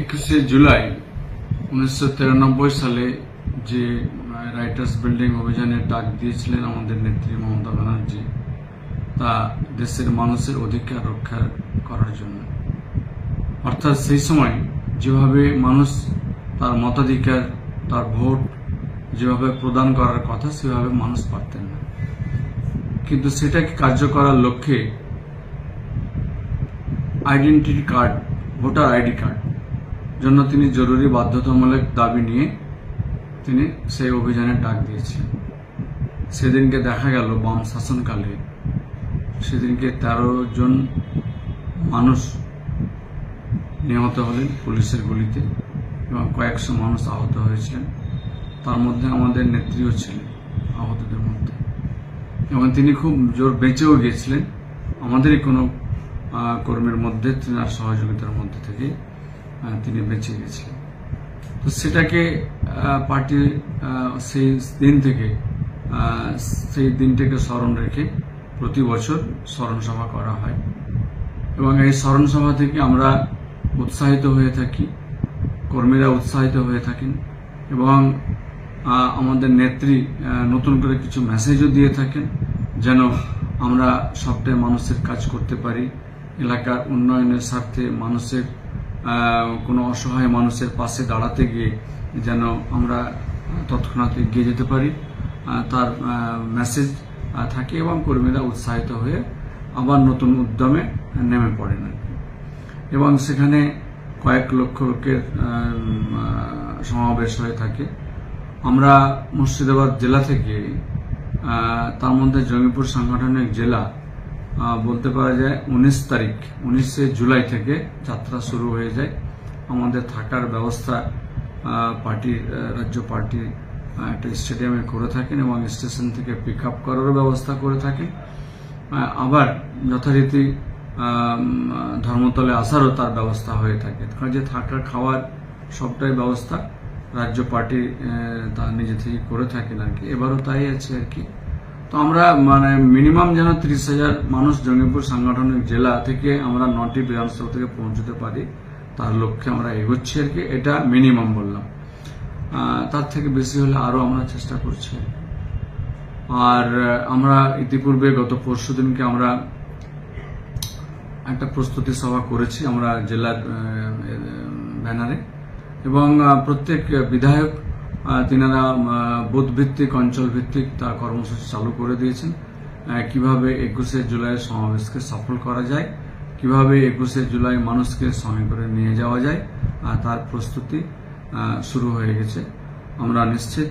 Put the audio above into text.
একুশে জুলাই উনিশশো তিরানব্বই সালে যে রাইটার্স বিল্ডিং অভিযানের ডাক দিয়েছিলেন আমাদের নেত্রী মমতা ব্যানার্জি, তা দেশের মানুষের অধিকার রক্ষা করার জন্য। অর্থাৎ সেই সময় যেভাবে মানুষ তার মতাধিকার, তার ভোট যেভাবে প্রদান করার কথা সেভাবে মানুষ পারতেন না। কিন্তু সেটাকে কার্য করার লক্ষ্যে identity card voter ID card জন্য তিনি জরুরি বাধ্যতামূলক দাবি নিয়ে তিনি সেই অভিযানে ডাক দিয়েছিলেন সেদিনকে দেখা গেল বাম শাসনকালে। সেদিনকে তেরো জন মানুষ নিহত হলেন পুলিশের গুলিতে এবং কয়েকশো মানুষ আহত হয়েছিলেন। তার মধ্যে আমাদের নেত্রীও ছিলেন আহতদের মধ্যে। এবং তিনি খুব জোর বেঁচেও গিয়েছিলেন। আমাদেরই কোনো কর্মীর মধ্যে, তিনার সহযোগিতার মধ্যে থেকে তিনি বেঁচে গেছিলেন। তো সেটাকে পার্টি সেই দিন থেকে সেই দিনটাকে স্মরণ রেখে প্রতি বছর স্মরণ সভা করা হয়। এবং এই স্মরণ সভা থেকে আমরা উৎসাহিত হয়ে থাকি, কর্মীরা উৎসাহিত হয়ে থাকেন এবং আমাদের নেত্রী নতুন করে কিছু মেসেজও দিয়ে থাকেন যেন আমরা সবটাই মানুষের কাজ করতে পারি এলাকার উন্নয়নের স্বার্থে মানুষের কোনো অসহায় মানুষের পাশে দাঁড়াতে গিয়ে যেন আমরা তৎক্ষণাৎ এগিয়ে যেতে পারি তার মেসেজ থাকে এবং কর্মীরা উৎসাহিত হয়ে আবার নতুন উদ্যমে নেমে পড়েন এবং সেখানে কয়েক লক্ষ লোকের সমাবেশ হয়ে থাকে। আমরা মুর্শিদাবাদ জেলা থেকে তার মধ্যে জঙ্গিপুর সাংগঠনিক জেলা বলতে পারা যায় উনিশ তারিখ, উনিশে জুলাই থেকে যাত্রা শুরু হয়ে যায়। আমাদের থাকার ব্যবস্থা পার্টির রাজ্য পার্টি একটা স্টেডিয়ামে করে থাকেন এবং স্টেশন থেকে পিক আপ করারও ব্যবস্থা করে থাকেন। আবার যথারীতি ধর্মতলে আসারও তার ব্যবস্থা হয়ে থাকে। কারণ যে থাকা খাওয়ার সবটাই ব্যবস্থা রাজ্য পার্টি তা নিজে থেকে করে থাকেন আর কি। এবারও তাই আছে আর কি। তো আমরা মানে মিনিমাম যেন ত্রিশ হাজার মানুষ জঙ্গিপুর সাংগঠনিক জেলা থেকে আমরা নটি বিধানসভা থেকে পৌঁছতে পারি, তার লক্ষ্যে আমরা এগোচ্ছি আর কি, এটা মিনিমাম বললাম। তার থেকে বেশি হলে আরও আমরা চেষ্টা করছি। আর আমরা ইতিপূর্বে গত পরশু দিনকে আমরা একটা প্রস্তুতি সভা করেছি, আমরা জেলার ব্যানারে। এবং প্রত্যেক বিধায়ক তিনারা বোধভিত্তিক অঞ্চল ভিত্তিক তার কর্মসূচি চালু করে দিয়েছেন। কীভাবে একুশে জুলাই সমাবেশকে সফল করা যায়, কীভাবে একুশে জুলাই মানুষকে সঙ্গে করে নিয়ে যাওয়া যায় আর তার প্রস্তুতি শুরু হয়ে গেছে। আমরা নিশ্চিত